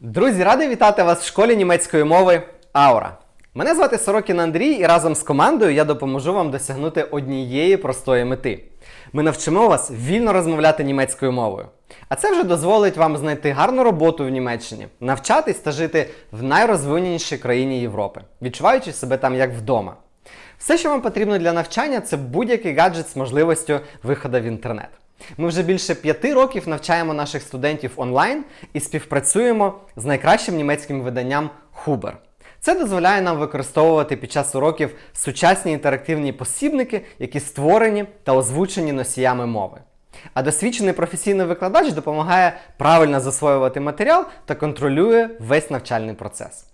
Друзі, радий вітати вас в школі німецької мови Аура. Мене звати Сорокін Андрій, і разом з командою я допоможу вам досягнути однієї простої мети. Ми навчимо вас вільно розмовляти німецькою мовою. А це вже дозволить вам знайти гарну роботу в Німеччині, навчатись та жити в найрозвиненішій країні Європи, відчуваючи себе там як вдома. Все, що вам потрібно для навчання, це будь-який гаджет з можливістю виходу в інтернет. Ми вже більше п'яти років навчаємо наших студентів онлайн і співпрацюємо з найкращим німецьким виданням Huber. Це дозволяє нам використовувати під час уроків сучасні інтерактивні посібники, які створені та озвучені носіями мови. А досвідчений професійний викладач допомагає правильно засвоювати матеріал та контролює весь навчальний процес.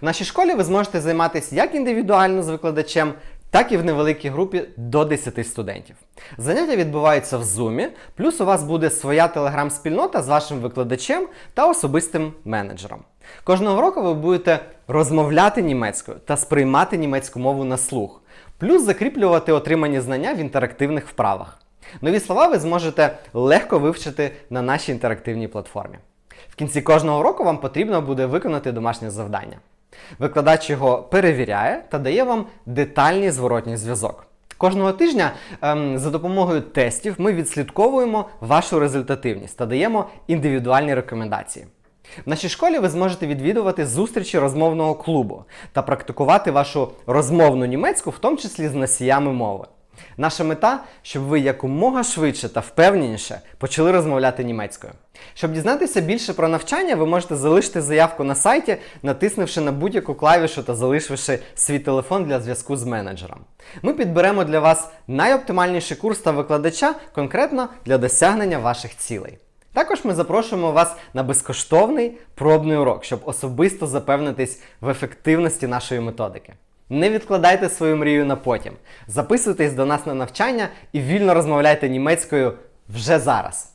В нашій школі ви зможете займатися як індивідуально з викладачем, так і в невеликій групі до 10 студентів. Заняття відбуваються в Zoom, плюс у вас буде своя телеграм-спільнота з вашим викладачем та особистим менеджером. Кожного року ви будете розмовляти німецькою та сприймати німецьку мову на слух, плюс закріплювати отримані знання в інтерактивних вправах. Нові слова ви зможете легко вивчити на нашій інтерактивній платформі. В кінці кожного року вам потрібно буде виконати домашнє завдання. Викладач його перевіряє та дає вам детальний зворотній зв'язок. Кожного тижня ем, за допомогою тестів ми відслідковуємо вашу результативність та даємо індивідуальні рекомендації. В нашій школі ви зможете відвідувати зустрічі розмовного клубу та практикувати вашу розмовну німецьку, в тому числі з носіями мови. Наша мета, щоб ви якомога швидше та впевненіше почали розмовляти німецькою. Щоб дізнатися більше про навчання, ви можете залишити заявку на сайті, натиснувши на будь-яку клавішу та залишивши свій телефон для зв'язку з менеджером. Ми підберемо для вас найоптимальніший курс та викладача конкретно для досягнення ваших цілей. Також ми запрошуємо вас на безкоштовний пробний урок, щоб особисто запевнитись в ефективності нашої методики. Не відкладайте свою мрію на потім. Записуйтесь до нас на навчання і вільно розмовляйте німецькою вже зараз.